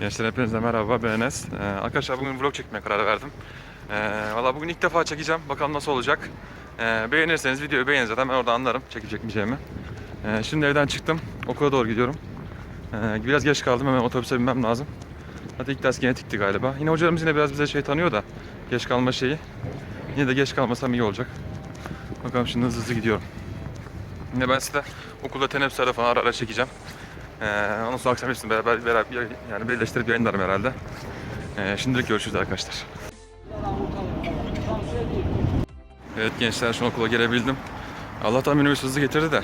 Gençler hepinize merhaba ben Enes. Ee, arkadaşlar bugün vlog çekmeye karar verdim. Ee, Valla bugün ilk defa çekeceğim. Bakalım nasıl olacak. Ee, beğenirseniz videoyu beğenin zaten ben orada anlarım çekip çekmeyeceğimi. Ee, şimdi evden çıktım. Okula doğru gidiyorum. Ee, biraz geç kaldım hemen otobüse binmem lazım. Hatta ilk ders genetikti galiba. Yine hocalarımız yine biraz bize şey tanıyor da geç kalma şeyi. Yine de geç kalmasam iyi olacak. Bakalım şimdi hızlı hızlı gidiyorum. Yine ben size okulda teneffüslerde falan ara ara çekeceğim. Ee, ondan sonra akşam hepsini beraber, beraber yani birleştirip yayınlarım herhalde. Ee, şimdilik görüşürüz arkadaşlar. Evet gençler şu okula gelebildim. Allah'tan minibüs hızlı getirdi de.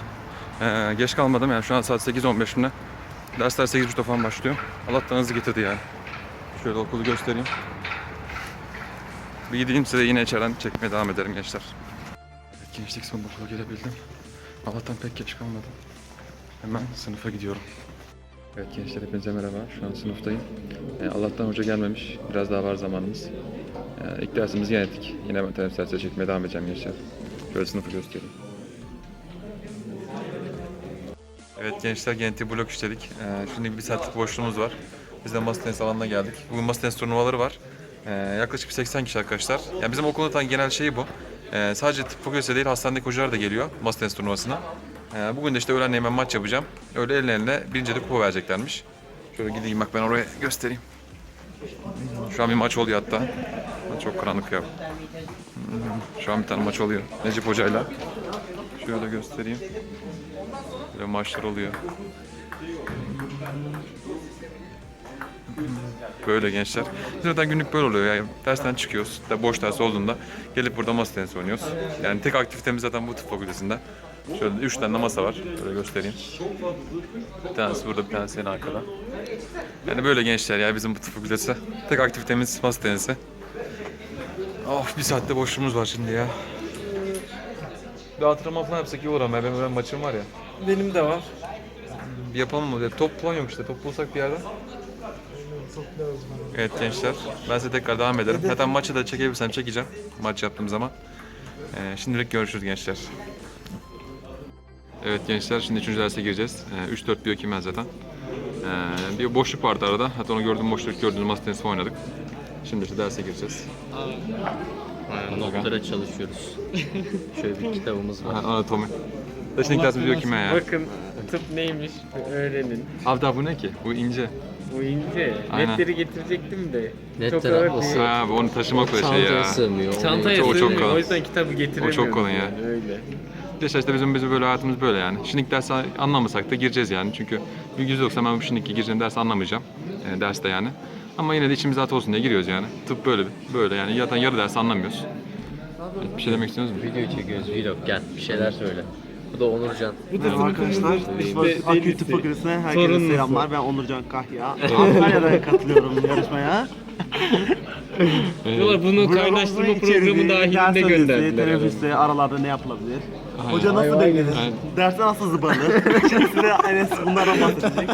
Ee, geç kalmadım yani şu an saat 8.15 mi ne? Dersler 8.30'da falan başlıyor. Allah'tan hızlı getirdi yani. Şöyle okulu göstereyim. Bir gideyim size yine içeriden çekmeye devam ederim gençler. Evet, gençlik sonunda okula gelebildim. Allah'tan pek geç kalmadım. Hemen sınıfa gidiyorum. Evet gençler hepinize merhaba. Şu an sınıftayım. Ee, Allah'tan hoca gelmemiş. Biraz daha var zamanımız. Ee, ilk dersimizi genetik. Yine ben teneffüs çekmeye devam edeceğim gençler. Şöyle sınıfı göstereyim. Evet gençler genetik blok işledik. Ee, şimdi bir saatlik boşluğumuz var. Biz de masa tenisi alanına geldik. Bugün masa tenisi turnuvaları var. Ee, yaklaşık bir 80 kişi arkadaşlar. Yani bizim okulun genel şeyi bu. Ee, sadece tıp fakültesi değil hastanedeki hocalar da geliyor masa tenisi turnuvasına. Ee, bugün de işte öğlen hemen maç yapacağım. Öyle eline birinci de kupa vereceklermiş. Şöyle gideyim bak ben oraya göstereyim. Şu an bir maç oluyor hatta. Çok karanlık ya. Şu an bir tane maç oluyor. Necip Hoca'yla. Şöyle göstereyim. Böyle maçlar oluyor. Böyle gençler. Zaten günlük böyle oluyor. Yani dersten çıkıyoruz. Da boş ders olduğunda gelip burada masa tenisi oynuyoruz. Yani tek aktivitemiz zaten bu tıp fakültesinde. Şöyle üç tane masa var. Böyle göstereyim. Bir tanesi burada, bir tanesi en arkada. Yani böyle gençler ya bizim bu tıp fakültesi. Tek aktivitemiz masa tenisi. Of bir saatte boşluğumuz var şimdi ya. Bir antrenman falan yapsak iyi olur ama ya. benim öğlen maçım var ya. Benim de var. Bir yapalım mı? Top falan yok işte. Top bulsak bir yerden. Evet gençler. Ben size tekrar devam ederim. Zaten maçı da çekebilirsem çekeceğim. Maç yaptığım zaman. Ee, şimdilik görüşürüz gençler. Evet gençler şimdi 3. derse gireceğiz. Ee, 3-4 biyokimya zaten. Ee, bir boşluk vardı arada. Hatta onu gördüğüm boşluk gördüğünüz masa tenisi oynadık. Şimdi işte derse gireceğiz. Notlara çalışıyoruz. Şöyle bir kitabımız var. Aha, Anatomi. Da şimdi dersimiz biyokimya ya. Bakın tıp neymiş bir öğrenin. Abi daha bu ne ki? Bu ince. Bu ince. Aynen. Netleri getirecektim de. Netler çok ağır değil. Ha bu onu taşımak da şey Çantaya ya. sığmıyor. Çantaya çok sığmıyor. kalın. O yüzden kitabı getiremiyorum. O çok kalın ya. Öyle. İşte işte bizim bizim böyle hayatımız böyle yani. Şimdilik ders anlamasak da gireceğiz yani. Çünkü bir yüz yoksa ben bu şimdiki gireceğim ders anlamayacağım. E, derste yani. Ama yine de içimiz rahat olsun diye giriyoruz yani. Tıp böyle böyle yani. Zaten yarı ders anlamıyoruz. Bir şey demek istiyorsunuz mu? Video çekiyoruz vlog gel bir şeyler söyle. Bu da Onurcan. Bu da Merhaba arkadaşlar. İşte Akü delisi. Tıp Fakültesi'ne herkese Sorunlusu. selamlar. Ben Onurcan Kahya. Antalya'da katılıyorum yarışmaya. Diyorlar bunu kaynaştırma programı dahilinde gönderdiler. teneffüste, aralarda ne yapılabilir? Aynen. Hoca nasıl? Aynen. Derste nasıl? Şimdi size Enes bunlardan bahsedecek.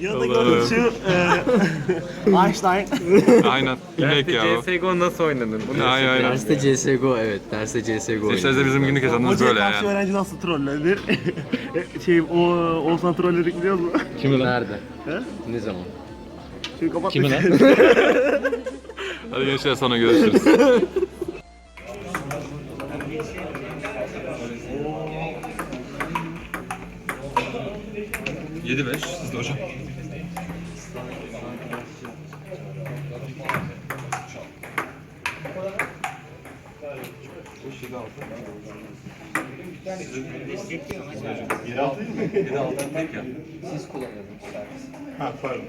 Yanında gördüğünüz şu e, Einstein. Aynen. İnek ya o. Derste CSGO nasıl oynanır? Bunu Aynen aynen. Derste CSGO evet derste CSGO. İşte de bizim günlük yaşantımız Hocaya böyle karşı yani. öğrenci nasıl trollenir? şey, o, Oğuzhan trolledik biliyor musun? Kimi Nerede? He? Ne zaman? Şimdi kapat. Kimi lan? Hadi gençler sonra görüşürüz. Yedi beş, siz de hocam. Yedi altı tek ya. Siz kullanıyorsunuz servis. Ha, pardon.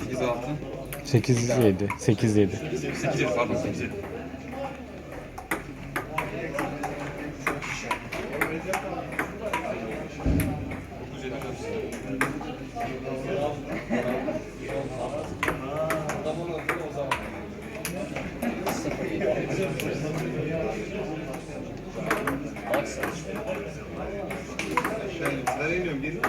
Sekiz altı. 8 7 8 7 Sekiz yedi pardon sekiz yedi. Ben iniyorum geri.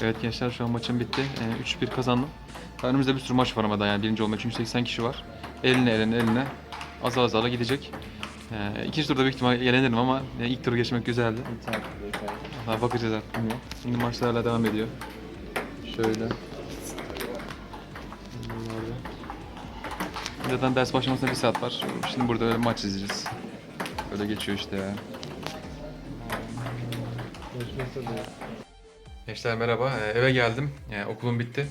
Evet gençler şu an maçım bitti. Ee, 3-1 kazandım. Önümüzde bir sürü maç var ama daha yani birinci olmak için 80 kişi var. Eline eline eline azar azarla gidecek. Ee, ikinci turda büyük ihtimalle elenirim ama e, ilk turu geçmek güzeldi. Daha bakacağız artık. Şimdi maçlarla devam ediyor. Şöyle. Zaten ders başlamasına bir saat var. Şimdi burada öyle maç izleyeceğiz. Öyle geçiyor işte ya. Gençler merhaba. Ee, eve geldim. Ee, okulum bitti.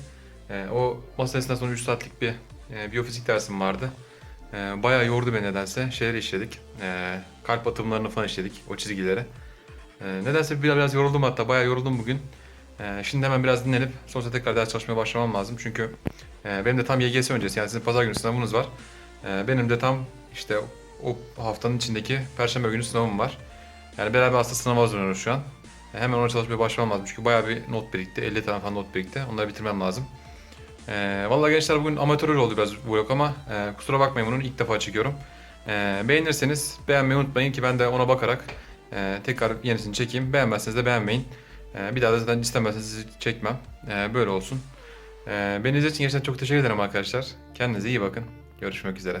Ee, o masa tenisinden sonra 3 saatlik bir e, biyofizik dersim vardı. Ee, bayağı yordu beni nedense. Şeyleri işledik. Ee, kalp atımlarını falan işledik. O çizgileri. Ee, nedense biraz, biraz yoruldum hatta. Bayağı yoruldum bugün. Ee, şimdi hemen biraz dinlenip sonra tekrar ders çalışmaya başlamam lazım. Çünkü e, benim de tam YGS öncesi. Yani sizin pazar günü sınavınız var. Ee, benim de tam işte o haftanın içindeki perşembe günü sınavım var. Yani beraber aslında sınava hazırlanıyoruz şu an. Hemen ona çalışmaya başlamam lazım çünkü bayağı bir not birikti. 50 tane falan not birikti. Onları bitirmem lazım. Ee, vallahi gençler bugün amatörel oldu biraz vlog ama e, kusura bakmayın bunun ilk defa çekiyorum. Ee, beğenirseniz beğenmeyi unutmayın ki ben de ona bakarak e, tekrar yenisini çekeyim. Beğenmezseniz de beğenmeyin. Ee, bir daha da zaten istemezseniz sizi çekmem. Ee, böyle olsun. Ee, beni izlediğiniz için gerçekten çok teşekkür ederim arkadaşlar. Kendinize iyi bakın. Görüşmek üzere.